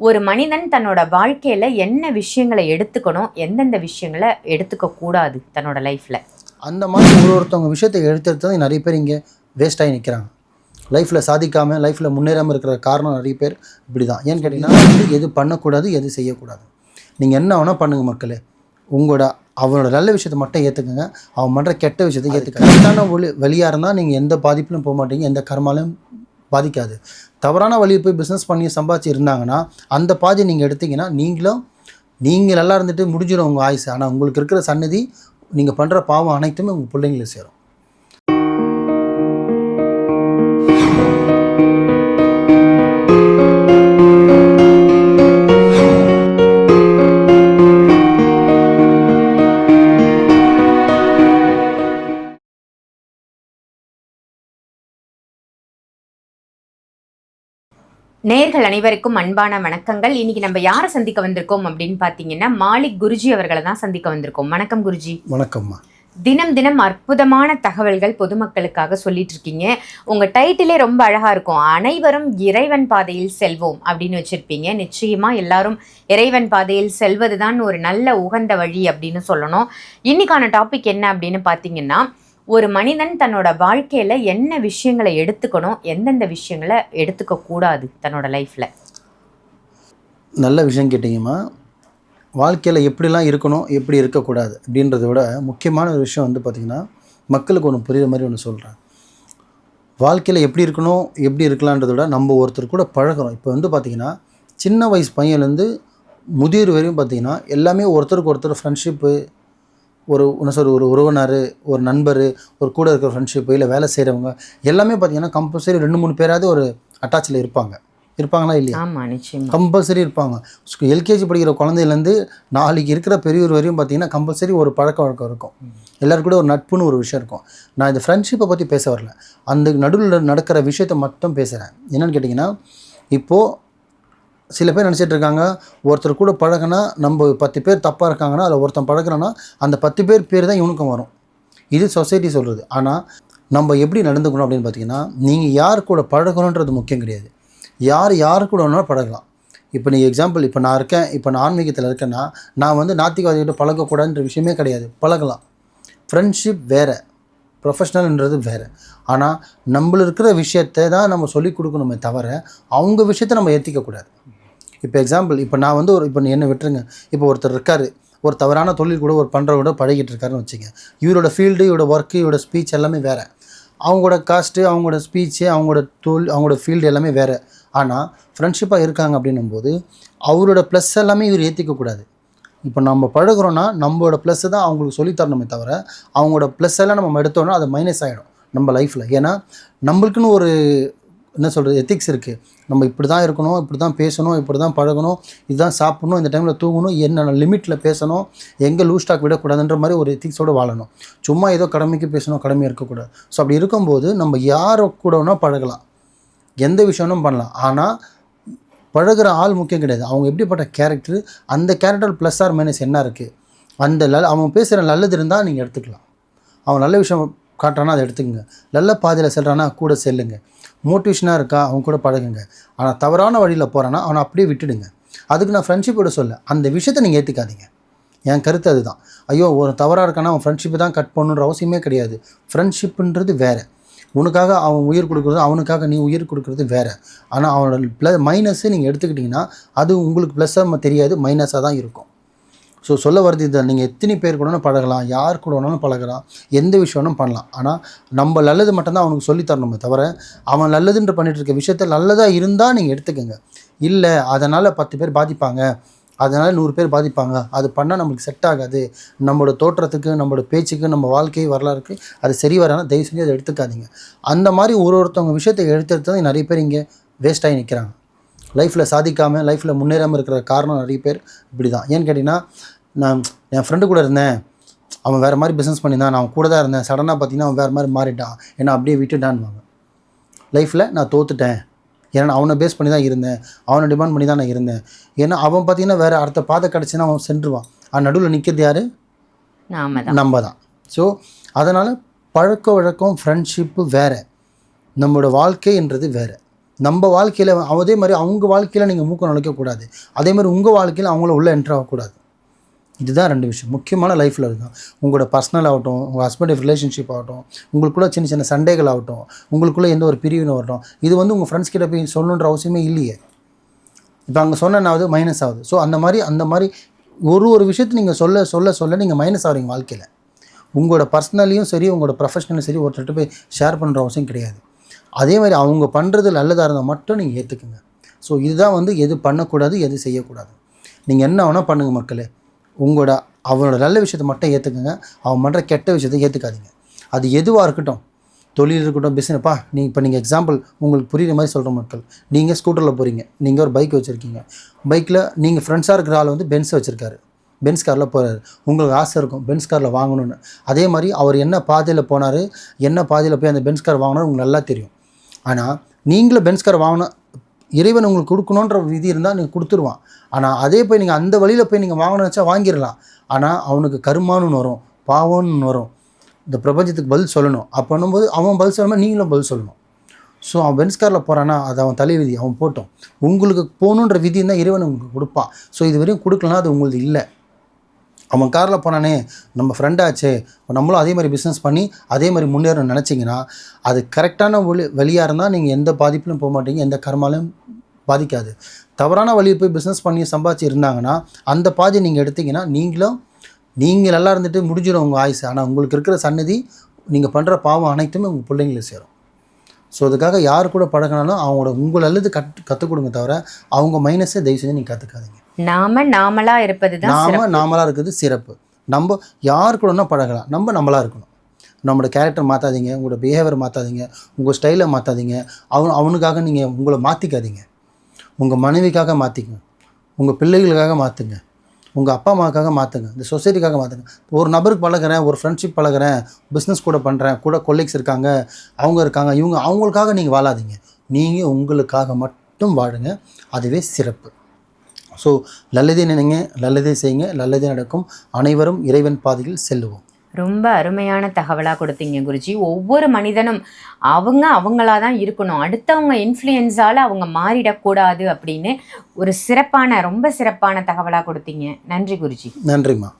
ஒரு மனிதன் தன்னோட வாழ்க்கையில என்ன விஷயங்களை எடுத்துக்கணும் எந்தெந்த விஷயங்களை எடுத்துக்க கூடாது தன்னோட லைஃப்ல அந்த மாதிரி ஒரு ஒருத்தவங்க விஷயத்தை எடுத்துறது நிறைய பேர் இங்கே வேஸ்ட் ஆகி நிற்கிறாங்க லைஃப்பில் சாதிக்காமல் லைஃப்பில் முன்னேறாமல் இருக்கிற காரணம் நிறைய பேர் இப்படி தான் ஏன்னு கேட்டிங்கன்னா வந்து எது பண்ணக்கூடாது எது செய்யக்கூடாது. நீங்கள் என்ன வேணால் பண்ணுங்க மக்களே. உங்களோட அவனோட நல்ல விஷயத்தை மட்டும் ஏற்றுக்குங்க அவன் பண்ணுற கெட்ட விஷயத்தை ஏற்றுக்க கரெக்டான ஒளி வழியாக இருந்தால் நீங்கள் எந்த பாதிப்பிலும் போக மாட்டீங்க. எந்த கர்மாலையும் பாதிக்காது. தவறான வழியை போய் பிஸ்னஸ் பண்ணி சம்பாதிச்சு இருந்தாங்கன்னா அந்த பாதையை நீங்கள் எடுத்தீங்கன்னா நீங்களும் நீங்கள் நல்லா இருந்துட்டு முடிஞ்சிடும் உங்கள் ஆயுசு. ஆனால் உங்களுக்கு இருக்கிற சன்னதி நீங்கள் பண்ணுற பாவம் அனைத்துமே உங்கள் பிள்ளைங்களுக்கு சேரும். நேர்கள் அனைவருக்கும் அன்பான வணக்கங்கள். இன்னைக்கு நம்ம யாரை சந்திக்க வந்திருக்கோம் அப்படின்னு பார்த்தீங்கன்னா மாலிக் குருஜி அவர்களை தான் சந்திக்க வந்திருக்கோம். வணக்கம் குருஜி. வணக்கம்மா. தினம் தினம் அற்புதமான தகவல்கள் பொதுமக்களுக்காக சொல்லிட்டு இருக்கீங்க. உங்க டைட்டிலே ரொம்ப அழகா இருக்கும். அனைவரும் இறைவன் பாதையில் செல்வோம் அப்படின்னு வச்சிருப்பீங்க. நிச்சயமா எல்லாரும் இறைவன் பாதையில் செல்வதுதான் ஒரு நல்ல உகந்த வழி அப்படின்னு சொல்லணும். இன்னைக்கான டாபிக் என்ன அப்படின்னு பார்த்தீங்கன்னா ஒரு மனிதன் தன்னோட வாழ்க்கையில என்ன விஷயங்களை எடுத்துக்கணும் எந்தெந்த விஷயங்களை எடுத்துக்க கூடாது தன்னோட லைஃப்ல நல்ல விஷயம் கேட்டிங்கம்மா. வாழ்க்கையில் எப்படிலாம் இருக்கணும் எப்படி இருக்கக்கூடாது அப்படின்றத விட முக்கியமான ஒரு விஷயம் வந்து பார்த்திங்கன்னா மக்களுக்கு ஒன்று புரியுற மாதிரி ஒன்று சொல்கிறேன் வாழ்க்கையில் எப்படி இருக்கணும் எப்படி இருக்கலான்றத விட நம்ம ஒருத்தர் கூட பழகுறோம். இப்போ வந்து பார்த்திங்கன்னா சின்ன வயசு பையன்லேருந்து முதியோர் வரையும் பார்த்திங்கன்னா எல்லாமே ஒருத்தருக்கு ஒருத்தர் ஃப்ரெண்ட்ஷிப்பு ஒரு என்ன சொல்ற ஒரு உறவினர் ஒரு நண்பர் ஒரு கூட இருக்கிற ஃப்ரெண்ட்ஷிப்பு இல்லை வேலை செய்கிறவங்க எல்லாமே பார்த்திங்கன்னா கம்பல்சரி ரெண்டு மூணு பேராவது ஒரு அட்டாச்சில் இருப்பாங்க. இருப்பாங்களா இல்லையா? நிச்சயமா. கம்பல்சரி இருப்பாங்க. எல்கேஜி படிக்கிற குழந்தையிலேருந்து நாளைக்கு இருக்கிற பெரியவர் வரையும் பார்த்தீங்கன்னா கம்பல்சரி ஒரு பழக்க வழக்கம் இருக்கும். எல்லாரும் கூட ஒரு நட்புன்னு ஒரு விஷயம் இருக்கும். நான் இந்த ஃப்ரெண்ட்ஷிப்பை பற்றி பேச வரல. அந்த நடுவில் நடக்கிற விஷயத்தை மட்டும் பேசுகிறேன் என்னன்னு கேட்டிங்கன்னா இப்போது சில பேர் நினச்சிட்டு இருக்காங்க ஒருத்தர் கூட பழகினா நம்ம பத்து பேர் தப்பாக இருக்காங்கன்னா அதில் ஒருத்தன் பழகிறேன்னா அந்த பத்து பேர் பேர் தான் இவனுக்கும் வரும். இது சொசைட்டி சொல்கிறது ஆனால் நம்ம எப்படி நடந்துக்கணும் அப்படின்னு பார்த்தீங்கன்னா நீங்கள் யார் கூட பழகணுன்றது முக்கியம் கிடையாது. யார் யார் கூட வேணாலும் பழகலாம். இப்போ நீ எக்ஸாம்பிள் இப்போ நான் இருக்கேன் இப்போ நான் ஆன்மீகத்தில் இருக்கேன்னா நான் வந்து நாத்திகவாதிகிட்ட பழகக்கூடாதுன்ற விஷயமே கிடையாது. பழகலாம். ஃப்ரெண்ட்ஷிப் வேறு. ப்ரொஃபஷ்னல்ன்றது வேறு. ஆனால் நம்மள இருக்கிற விஷயத்தை தான் நம்ம சொல்லிக் கொடுக்கணுமே தவிர அவங்க விஷயத்தை நம்ம ஏற்றிக்கக்கூடாது இப்போ எக்ஸாம்பிள் இப்போ நான் வந்து ஒரு இப்போ என்ன விட்டுருங்க. இப்போ ஒருத்தர் இருக்கார் ஒரு தவறான தொழில் கூட ஒரு பண்ணுற கூட பழகிட்டு இருக்காருன்னு வச்சுங்க. இவரோட ஃபீல்டு இவரோட ஒர்க்கு இவரோட ஸ்பீச் எல்லாமே வேறு. அவங்களோட காஸ்ட்டு அவங்களோட ஸ்பீச்சு அவங்களோட தொழில் அவங்களோட ஃபீல்டு எல்லாமே வேறு. ஆனால் ஃப்ரெண்ட்ஷிப்பாக இருக்காங்க அப்படின்னும்போது அவரோட ப்ளஸ் எல்லாமே இவர் ஏற்றிக்கக்கூடாது இப்போ நம்ம பழகுறோன்னா நம்மளோட ப்ளஸ் தான் அவங்களுக்கு சொல்லித் தரணுமே தவிர அவங்களோட ப்ளஸ் எல்லாம் நம்ம எடுத்தோன்னா அது மைனஸ் ஆகிடும் நம்ம லைஃப்பில் ஏன்னா நம்மளுக்குன்னு ஒரு என்ன சொல்கிறது எத்திக்ஸ் இருக்குது நம்ம இப்படி தான் இருக்கணும் இப்படி தான் பேசணும் இப்படி தான் பழகணும் இதுதான் சாப்பிடணும் இந்த டைமில் தூங்கணும் என்னென்ன லிமிட்டில் பேசணும் எங்கே லூஸ் ஸ்டாக் விடக்கூடாதுன்ற மாதிரி ஒரு எத்திக்ஸோடு வாழணும். சும்மா ஏதோ கடமைக்கு பேசணும் கடமையாக இருக்கக்கூடாது. ஸோ அப்படி இருக்கும்போது நம்ம யாரை கூட வேணால் பழகலாம். எந்த விஷயம்னும் பண்ணலாம். ஆனால் பழகுற ஆள் முக்கியம் கிடையாது. அவங்க எப்படிப்பட்ட கேரக்டர் அந்த கேரக்டர் ப்ளஸ் ஆர் மைனஸ் என்ன இருக்குது அந்த நல்ல அவன் பேசுகிற நல்லது இருந்தால் நீங்கள் எடுத்துக்கலாம். அவன் நல்ல விஷயம் காட்டுறானா அதை எடுத்துக்கங்க. நல்ல பாதையில் செல்கிறானா கூட செல்லுங்கள் மோட்டிவேஷனாக இருக்கா அவன் கூட பழகுங்க. ஆனால் தவறான வழியில் போகிறான்னா அவனை அப்படியே விட்டுடுங்க. அதுக்கு நான் ஃப்ரெண்ட்ஷிப்போட சொல்ல அந்த விஷயத்தை நீங்கள் ஏற்றுக்காதீங்க என் கருத்து அதுதான். ஐயோ ஒரு தவறாக இருக்கானா அவன் ஃப்ரெண்ட்ஷிப்பை தான் கட் பண்ணணுன்ற அவசியமே கிடையாது. ஃப்ரெண்ட்ஷிப்புன்றது வேறு. உனக்காக அவன் உயிர் கொடுக்குறது அவனுக்காக நீ உயிர் கொடுக்குறது வேறு. ஆனால் அவனோட ப்ள மைனஸ்ஸு நீங்கள் எடுத்துக்கிட்டிங்கன்னா அது உங்களுக்கு ப்ளஸ்ஸாக தெரியாது மைனஸாக தான் இருக்கும். ஸோ சொல்ல வருது இதை நீங்கள் எத்தனை பேர் கூட பழகலாம். யார் கூட வேணாலும் பழகலாம். எந்த விஷயம் வேணாலும் பண்ணலாம். ஆனால் நம்ம நல்லது மட்டும்தான் அவனுக்கு சொல்லித்தரணுமே தவிர அவன் நல்லதுன்ற பண்ணிகிட்டு இருக்க விஷயத்த நல்லதாக இருந்தால் நீங்கள் எடுத்துக்கோங்க. இல்லை அதனால் பத்து பேர் பாதிப்பாங்க. அதனால் நூறு பேர் பாதிப்பாங்க. அது பண்ணால் நம்மளுக்கு செட் ஆகாது. நம்மளோட தோற்றத்துக்கு நம்மளோட பேச்சுக்கு நம்ம வாழ்க்கை வரலாறுக்கு அது சரி வரானா தயவு செஞ்சு அதை எடுத்துக்காதீங்க. அந்த மாதிரி ஒரு ஒருத்தவங்க விஷயத்தை எடுத்து தான் நிறைய பேர் இங்கே வேஸ்ட் ஆகி நிற்கிறாங்க லைஃப்பில் சாதிக்காமல் லைஃப்பில் முன்னேறாமல் இருக்கிற காரணம் நிறைய பேர் இப்படி தான் ஏன்னு கேட்டிங்கன்னா நான் என் ஃப்ரெண்டு கூட இருந்தேன். அவன் வேறு மாதிரி பிஸ்னஸ் பண்ணியிருந்தான். நான் அவன் கூட தான் இருந்தேன். சடனாக பார்த்தீங்கன்னா அவன் வேறு மாதிரி மாறிட்டான். ஏன்னா அப்படியே விட்டுட்டான்வாங்க லைஃப்பில் நான் தோத்துட்டேன். ஏன்னா அவனை பேஸ் பண்ணி தான் இருந்தேன். அவனை டிமாண்ட் பண்ணி தான் நான் இருந்தேன். ஏன்னா அவன் பார்த்தீங்கன்னா வேறு அடுத்த பாதை கிடச்சின்னா அவன் சென்றுவான். அவன் நடுவில் நிற்கிறது யார்? நம்ம தான் ஸோ அதனால் பழக்க வழக்கம் ஃப்ரெண்ட்ஷிப்பு வேறு. நம்மளோட வாழ்க்கைன்றது வேறு. நம்ம வாழ்க்கையில் அதே மாதிரி அவங்க வாழ்க்கையில் நீங்கள் மூக்க நுழைக்கக்கூடாது அதே மாதிரி உங்கள் வாழ்க்கையில் அவங்கள உள்ளே என்ட்ரு ஆகக்கூடாது இதுதான் ரெண்டு விஷயம். முக்கியமான லைஃப்பில் இதுதான் உங்களோட பர்சனல் ஆகட்டும் உங்கள் ஹஸ்பண்ட் ரிலேஷன்ஷிப் ஆகட்டும் உங்களுக்குள்ளே சின்ன சின்ன சண்டைகள் ஆகட்டும் உங்களுக்குள்ளே எந்த ஒரு பிரிவினை வரட்டும் இது வந்து உங்கள் ஃப்ரெண்ட்ஸ் கிட்ட போய் சொல்லணுன்ற அவசியமே இல்லையே. இப்போ அங்கே சொன்னனாவது மைனஸ் ஆகுது. ஸோ அந்த மாதிரி அந்த மாதிரி ஒரு ஒரு விஷயத்தை நீங்கள் சொல்ல சொல்ல சொல்ல நீங்கள் மைனஸ் ஆகிறீங்க வாழ்க்கையில். உங்களோட பர்சனலையும் சரி உங்களோட ப்ரொஃபஷனலையும் சரி ஒருத்தர்கிட்ட போய் ஷேர் பண்ணுற அவசியம் கிடையாது. அதே மாதிரி அவங்க பண்ணுறது நல்லதாக இருந்தால் மட்டும் நீங்கள் ஏற்றுக்குங்க ஸோ இதுதான் வந்து எது பண்ணக்கூடாது எது செய்யக்கூடாது. நீங்கள் என்ன வேணால் பண்ணுங்கள் மக்களே. உங்களோட அவனோட நல்ல விஷயத்தை மட்டும் ஏற்றுக்குங்க அவன் பண்ணுற கெட்ட விஷயத்தை ஏற்றுக்காதீங்க அது எதுவாக இருக்கட்டும். தொழில் இருக்கட்டும் பிஸ்னப்பா நீ இப்போ நீங்கள் எக்ஸாம்பிள் உங்களுக்கு புரியுற மாதிரி சொல்கிற மக்கள். நீங்கள் ஸ்கூட்டரில் போகிறீங்க நீங்கள் ஒரு பைக் வச்சுருக்கீங்க. பைக்கில் நீங்கள் ஃப்ரெண்ட்ஸாக இருக்கிற ஆள் வந்து பென்ஸ் வச்சுருக்காரு. பென்ஸ் காரில் போகிறாரு உங்களுக்கு ஆசை இருக்கும் பென்ஸ் காரில் வாங்கணும்னு. அதே மாதிரி அவர் என்ன பாதையில் போனார் என்ன பாதையில் போய் அந்த பென்ஸ் கார் வாங்கினார் உங்களுக்கு நல்லா தெரியும். ஆனால் நீங்களும் பென்ஸ் கார் இறைவன் உங்களுக்கு கொடுக்கணுன்ற விதி இருந்தால் நீங்கள் கொடுத்துருவான். ஆனால் அதே போய் நீங்கள் அந்த வழியில் போய் நீங்கள் வாங்கணும்னு வச்சா வாங்கிடலாம். ஆனால் அவனுக்கு கருமான்னு வரும் பாவம்னு வரும். இந்த பிரபஞ்சத்துக்கு பதில் சொல்லணும். அப்போ பண்ணும்போது அவன் பதில் சொல்லாமல் நீங்களும் பதில் சொல்லணும். ஸோ அவன் பென்ஸ் காரில் போகிறான்னா அது அவன் தலை விதி அவன் போட்டோம். உங்களுக்கு போகணுன்ற விதி தான் இறைவன் உங்களுக்கு கொடுப்பான். ஸோ இது வரையும் கொடுக்கலனா அது உங்களுக்கு இல்லை. அவன் காரில் போனானே நம்ம ஃப்ரெண்டாச்சே நம்மளும் அதே மாதிரி பிஸ்னஸ் பண்ணி அதே மாதிரி முன்னேறணும்னு நினச்சிங்கன்னா அது கரெக்டான வழி வழியாக இருந்தால் நீங்கள் எந்த பாதிப்புலையும் போக மாட்டீங்க எந்த கர்மாலையும் பாதிக்காது. தவறான வழியில் போய் பிஸ்னஸ் பண்ணி சம்பாதிச்சு இருந்தாங்கன்னா அந்த பாதி நீங்கள் எடுத்தீங்கன்னா நீங்களும் நீங்கள் நல்லா இருந்துட்டு முடிஞ்சிடும் உங்கள் ஆயுசு. ஆனால் உங்களுக்கு இருக்கிற சன்னதி நீங்கள் பண்ணுற பாவம் அனைத்துமே உங்கள் பிள்ளைங்களுக்கு சேரும். ஸோ அதுக்காக யார் கூட பழகினாலும் அவங்களோட உங்கள் நல்லது கற்று கற்றுக் கொடுங்க தவிர அவங்க மைனஸை தயவு செஞ்சு நீங்கள் கற்றுக்காதீங்க நாம நாமளா இருப்பது நாம நாமளாக இருக்கிறது சிறப்பு. நம்ம யார் கூடனா பழகலாம். நம்ம நம்மளாக இருக்கணும். நம்மளோட கேரக்டர் மாற்றாதீங்க உங்களோட பிஹேவியர் மாற்றாதீங்க உங்கள் ஸ்டைலை மாற்றாதீங்க அவன் அவனுக்காக நீங்கள் உங்களை மாற்றிக்காதீங்க உங்கள் மனைவிக்காக மாற்றிக்கங்க உங்கள் பிள்ளைகளுக்காக மாற்றுங்க உங்கள் அப்பா அம்மாவுக்காக மாற்றுங்க இந்த சொசைட்டிக்காக மாற்றுங்க ஒரு நபருக்கு பழகுறேன் ஒரு ஃப்ரெண்ட்ஷிப் பழகுறேன் பிஸ்னஸ் கூட பண்ணுறேன் கூட கொலீக்ஸ் இருக்காங்க அவங்க இருக்காங்க இவங்க அவங்களுக்காக நீங்கள் வாழாதீங்க. நீங்கள் உங்களுக்காக மட்டும் வாழுங்க. அதுவே சிறப்பு. ஸோ நல்லதே நினைங்க நல்லதே செய்யுங்க நல்லதே நடக்கும். அனைவரும் இறைவன் பாதையில் செல்லுவோம். ரொம்ப அருமையான தகவலாக கொடுத்தீங்க குருஜி. ஒவ்வொரு மனிதனும் அவங்க அவங்களா தான் இருக்கணும். அடுத்தவங்க இன்ஃப்ளூயன்ஸால் அவங்க மாறிடக்கூடாது அப்படின்னு ஒரு சிறப்பான ரொம்ப சிறப்பான தகவலாக கொடுத்தீங்க. நன்றி குருஜி. நன்றிம்மா.